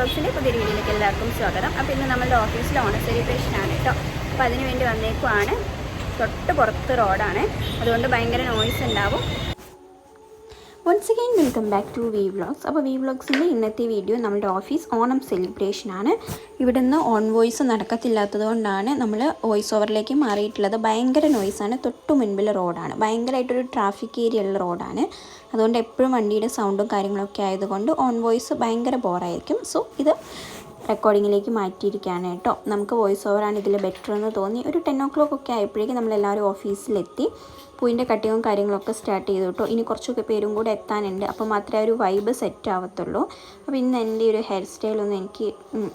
V പുതിയ വീഡിയോയിലേക്ക് എല്ലാവർക്കും സ്വാഗതം. അപ്പോൾ ഇന്ന് നമ്മളുടെ ഓഫീസിൽ ഓണ സെലിബ്രേഷൻ ആണ് കേട്ടോ അപ്പോൾ അതിനുവേണ്ടി വന്നേക്കുവാണ്. തൊട്ട് പുറത്ത് റോഡാണ് അതുകൊണ്ട് ഭയങ്കര നോയ്സ് ഉണ്ടാവും. Once again welcome back to V vlogs അപ്പോൾ വി വ്ളോഗ്സിന്റെ ഇന്നത്തെ വീഡിയോ നമ്മുടെ ഓഫീസ് ഓണം സെലിബ്രേഷനാണ് ഇവിടെ നിന്ന് ഓൺ വോയിസ് നടക്കത്തില്ലാത്തത് കൊണ്ടാണ് നമ്മൾ വോയിസ് ഓവറിലേക്ക് മാറിയിട്ടുള്ളത്. ഭയങ്കര നോയ്സാണ് തൊട്ട് മുൻപിലെ റോഡാണ് ഭയങ്കരമായിട്ടൊരു ട്രാഫിക് ഏരിയ ഉള്ള റോഡാണ് അതുകൊണ്ട് എപ്പോഴും വണ്ടിയുടെ സൗണ്ടും കാര്യങ്ങളൊക്കെ ആയതുകൊണ്ട് ഓൺ വോയിസ് ഭയങ്കര ബോറായിരിക്കും സോ ഇത് റെക്കോർഡിങ്ങിലേക്ക് മാറ്റിയിരിക്കുകയാണ് കേട്ടോ. നമുക്ക് വോയിസ് ഓവറാണ് ഇതിൽ ബെറ്റർ എന്ന് തോന്നി. ഒരു ടെൻ ഒ ക്ലോക്ക് ഒക്കെ ആയപ്പോഴേക്കും നമ്മളെല്ലാവരും ഓഫീസിലെത്തി പൂവിന്റെ കട്ടിങ്ങും കാര്യങ്ങളൊക്കെ സ്റ്റാർട്ട് ചെയ്തു കേട്ടോ. ഇനി കുറച്ചൊക്കെ പേരും കൂടെ എത്താനുണ്ട്. അപ്പോൾ മാത്രമേ ഒരു വൈബ് സെറ്റ് ആവത്തുള്ളൂ. അപ്പോൾ ഇന്ന് എന്റെ ഒരു ഹെയർ സ്റ്റൈലൊന്നും എനിക്ക്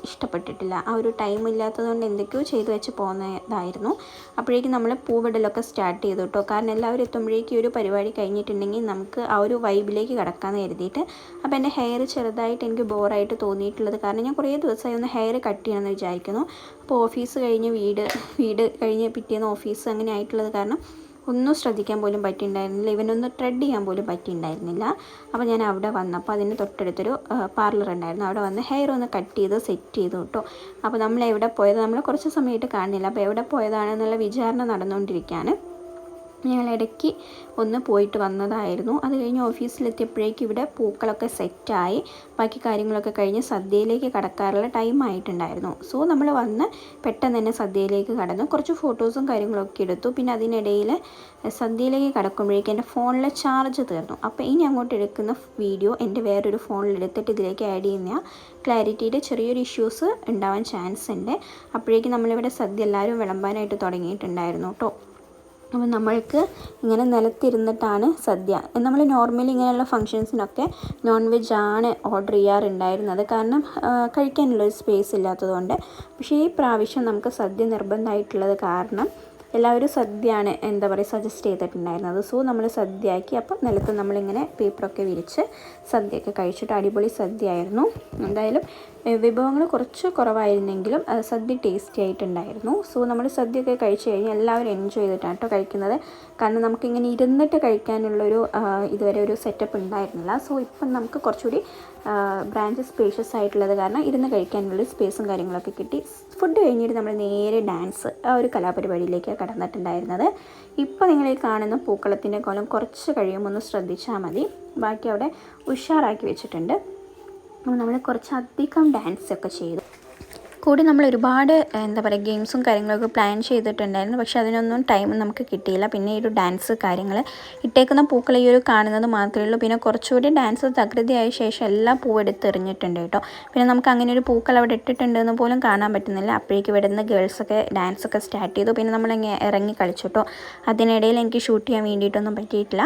ഇഷ്ടപ്പെട്ടിട്ടില്ല. ആ ഒരു ടൈം ഇല്ലാത്തതുകൊണ്ട് എന്തൊക്കെയോ ചെയ്തു വെച്ച് പോകുന്നതായിരുന്നു അപ്പോഴേക്കും നമ്മൾ പൂവിടലൊക്കെ സ്റ്റാർട്ട് ചെയ്തു കേട്ടോ. കാരണം എല്ലാവരും എത്തുമ്പോഴേക്കും ഒരു പരിപാടി കഴിഞ്ഞിട്ടുണ്ടെങ്കിൽ നമുക്ക് ആ ഒരു വൈബിലേക്ക് കിടക്കാമെന്ന് കരുതിയിട്ട് അപ്പോൾ എന്റെ ഹെയർ ചെറുതായിട്ട് എനിക്ക് ബോറായിട്ട് തോന്നിയിട്ടുള്ളത് കാരണം ഞാൻ കുറേ ദിവസമായി ഒന്ന് ഹെയർ കട്ട് ചെയ്യണമെന്ന് വിചാരിക്കുന്നു. അപ്പോൾ ഓഫീസ് കഴിഞ്ഞ് വീട് വീട് കഴിഞ്ഞ് പിറ്റേന്ന് ഓഫീസ് അങ്ങനെ ആയിട്ടുള്ളത് കാരണം ഒന്നും ശ്രദ്ധിക്കാൻ പോലും പറ്റിയിട്ടുണ്ടായിരുന്നില്ല ഇവനൊന്ന് ട്രെഡ് ചെയ്യാൻ പോലും പറ്റിയിട്ടുണ്ടായിരുന്നില്ല അപ്പോൾ ഞാൻ അവിടെ വന്നപ്പോൾ അതിന് തൊട്ടടുത്തൊരു പാർലർ ഉണ്ടായിരുന്നു. അവിടെ വന്ന് ഹെയർ ഒന്ന് കട്ട് ചെയ്ത് സെറ്റ് ചെയ്തു കേട്ടോ അപ്പോൾ നമ്മൾ എവിടെ പോയത്? നമ്മൾ കുറച്ച് സമയമായിട്ട് കാണുന്നില്ല. അപ്പോൾ എവിടെ പോയതാണെന്നുള്ള വിചാരണ നടന്നുകൊണ്ടിരിക്കുകയാണ്. ഞങ്ങൾ ഇടയ്ക്ക് ഒന്ന് പോയിട്ട് വന്നതായിരുന്നു. അത് കഴിഞ്ഞ് ഓഫീസിലെത്തിയപ്പോഴേക്കും ഇവിടെ പൂക്കളൊക്കെ സെറ്റായി. ബാക്കി കാര്യങ്ങളൊക്കെ കഴിഞ്ഞ് സദ്യയിലേക്ക് കടക്കാറുള്ള ടൈം ആയിട്ടുണ്ടായിരുന്നു. സോ നമ്മൾ വന്ന് പെട്ടെന്ന് തന്നെ സദ്യയിലേക്ക് കടന്നു. കുറച്ച് ഫോട്ടോസും കാര്യങ്ങളൊക്കെ എടുത്തു. പിന്നെ അതിനിടയിൽ സദ്യയിലേക്ക് കടക്കുമ്പോഴേക്കും എന്റെ ഫോണിലെ ചാർജ് തീർന്നു. അപ്പോൾ ഇനി അങ്ങോട്ട് എടുക്കുന്ന വീഡിയോ എന്റെ വേറൊരു ഫോണിൽ എടുത്തിട്ട് ഇതിലേക്ക് ആഡ് ചെയ്യുന്ന ക്ലാരിറ്റിയുടെ ചെറിയൊരു ഇഷ്യൂസ് ഉണ്ടാവാൻ ചാൻസ് ഉണ്ട്. അപ്പോഴേക്കും നമ്മളിവിടെ സദ്യ എല്ലാവരും വിളമ്പാനായിട്ട് തുടങ്ങിയിട്ടുണ്ടായിരുന്നു കേട്ടോ അപ്പോൾ നമ്മൾക്ക് ഇങ്ങനെ നിലത്തിരുന്നിട്ടാണ് സദ്യ. നമ്മൾ നോർമലി ഇങ്ങനെയുള്ള ഫങ്ഷൻസിനൊക്കെ നോൺ വെജ് ആണ് ഓർഡർ ചെയ്യാറുണ്ടായിരുന്നത്. കാരണം കഴിക്കാനുള്ളൊരു സ്പേസ് ഇല്ലാത്തതുകൊണ്ട്. പക്ഷേ ഈ പ്രാവശ്യം നമുക്ക് സദ്യ നിർബന്ധമായിട്ടുള്ളത് കാരണം എല്ലാവരും സദ്യയാണ് എന്താ പറയുക സജസ്റ്റ് ചെയ്തിട്ടുണ്ടായിരുന്നത്. സോ നമ്മൾ സദ്യയാക്കി. അപ്പം നിലത്ത് നമ്മളിങ്ങനെ പേപ്പറൊക്കെ വിരിച്ച് സദ്യയൊക്കെ കഴിച്ചിട്ട് അടിപൊളി സദ്യയായിരുന്നു. എന്തായാലും വിഭവങ്ങൾ കുറച്ച് കുറവായിരുന്നെങ്കിലും സദ്യ ടേസ്റ്റി ആയിട്ടുണ്ടായിരുന്നു. സോ നമ്മൾ സദ്യയൊക്കെ കഴിച്ച് കഴിഞ്ഞാൽ എല്ലാവരും എൻജോയ് ചെയ്തിട്ടാണ് കേട്ടോ കഴിക്കുന്നത്. കാരണം നമുക്കിങ്ങനെ ഇരുന്നിട്ട് കഴിക്കാനുള്ളൊരു ഇതുവരെ ഒരു സെറ്റപ്പ് ഉണ്ടായിരുന്നില്ല. സോ ഇപ്പം നമുക്ക് കുറച്ചുകൂടി ബ്രാഞ്ച് സ്പേഷ്യസ് ആയിട്ടുള്ളത് കാരണം ഇരുന്ന് കഴിക്കാനുള്ള സ്പേസും കാര്യങ്ങളൊക്കെ കിട്ടി. ഫുഡ് കഴിഞ്ഞിട്ട് നമ്മൾ നേരെ ഡാൻസ് ആ ഒരു കലാപരിപാടിയിലേക്ക് കടന്നിട്ടുണ്ടായിരുന്നത്. ഇപ്പോൾ നിങ്ങൾ ഈ കാണുന്ന പൂക്കളത്തിന്റെ കോലം കുറച്ച് കഴിയുമ്പോൾ ഒന്ന് ശ്രദ്ധിച്ചാൽ മതി. ബാക്കി അവിടെ ഉഷാറാക്കി വെച്ചിട്ടുണ്ട്. നമ്മൾ കുറച്ചധികം ഡാൻസ് ഒക്കെ ചെയ്തു. കൂടി നമ്മൾ ഒരുപാട് എന്താ പറയുക ഗെയിംസും കാര്യങ്ങളൊക്കെ പ്ലാൻ ചെയ്തിട്ടുണ്ടായിരുന്നു. പക്ഷേ അതിനൊന്നും ടൈം നമുക്ക് കിട്ടിയില്ല. പിന്നെ ഈ ഒരു ഡാൻസ് കാര്യങ്ങൾ ഇട്ടേക്കുന്ന പൂക്കൾ ഈ ഒരു കാണുന്നത് മാത്രമേ ഉള്ളൂ. പിന്നെ കുറച്ചുകൂടി ഡാൻസ് തകൃതിയായ ശേഷം എല്ലാ പൂവ് എടുത്തെറിഞ്ഞിട്ടുണ്ട് കേട്ടോ. പിന്നെ നമുക്ക് അങ്ങനെ ഒരു പൂക്കൾ അവിടെ ഇട്ടിട്ടുണ്ട് എന്ന് പോലും കാണാൻ പറ്റുന്നില്ല. അപ്പോഴേക്ക് ഇവിടെ നിന്ന് ഗേൾസൊക്കെ ഡാൻസൊക്കെ സ്റ്റാർട്ട് ചെയ്തു. പിന്നെ നമ്മളിങ്ങനെ ഇറങ്ങി കളിച്ചു കേട്ടോ. അതിനിടയിൽ എനിക്ക് ഷൂട്ട് ചെയ്യാൻ വേണ്ടിയിട്ടൊന്നും പറ്റിയിട്ടില്ല.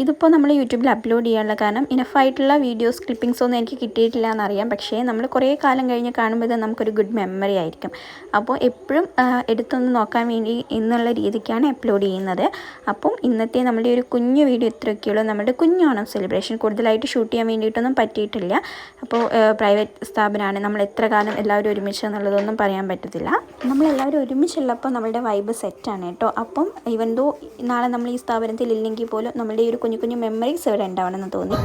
ഇതിപ്പോൾ നമ്മൾ യൂട്യൂബിൽ അപ്ലോഡ് ചെയ്യാനുള്ള കാരണം ഇനഫായിട്ടുള്ള വീഡിയോസ് ക്ലിപ്പിംഗ്സ് ഒന്നും എനിക്ക് കിട്ടിയിട്ടില്ല എന്നറിയാം പക്ഷേ നമ്മൾ കുറേ കാലം കഴിഞ്ഞ് കാണുമ്പോൾ ഇത് നമുക്കൊരു ഗുഡ് മെമ്മറി ആയിരിക്കും. അപ്പോൾ എപ്പോഴും എടുത്തൊന്ന് നോക്കാൻ വേണ്ടി എന്നുള്ള രീതിക്കാണ് അപ്ലോഡ് ചെയ്യുന്നത്. അപ്പം ഇന്നത്തെ നമ്മുടെ ഒരു കുഞ്ഞു വീഡിയോ ഇത്രയൊക്കെയുള്ളൂ. നമ്മുടെ കുഞ്ഞോണം സെലിബ്രേഷൻ കൂടുതലായിട്ട് ഷൂട്ട് ചെയ്യാൻ വേണ്ടിയിട്ടൊന്നും പറ്റിയിട്ടില്ല. അപ്പോൾ പ്രൈവറ്റ് സ്ഥാപനമാണ് നമ്മൾ എത്ര കാലം എല്ലാവരും ഒരുമിച്ച് എന്നുള്ളതൊന്നും പറയാൻ പറ്റത്തില്ല. നമ്മളെല്ലാവരും ഒരുമിച്ചുള്ളപ്പോൾ നമ്മുടെ വൈബ് സെറ്റാണ് കേട്ടോ. അപ്പം ഇവൻ ദോ നാളെ നമ്മൾ ഈ സ്ഥാപനത്തിൽ ഇല്ലെങ്കിൽ പോലും നമ്മളുടെ ഈ ഒരു കുഞ്ഞു കുഞ്ഞു മെമ്മറീസ് ഇവിടെ ഉണ്ടാവണമെന്ന് തോന്നി.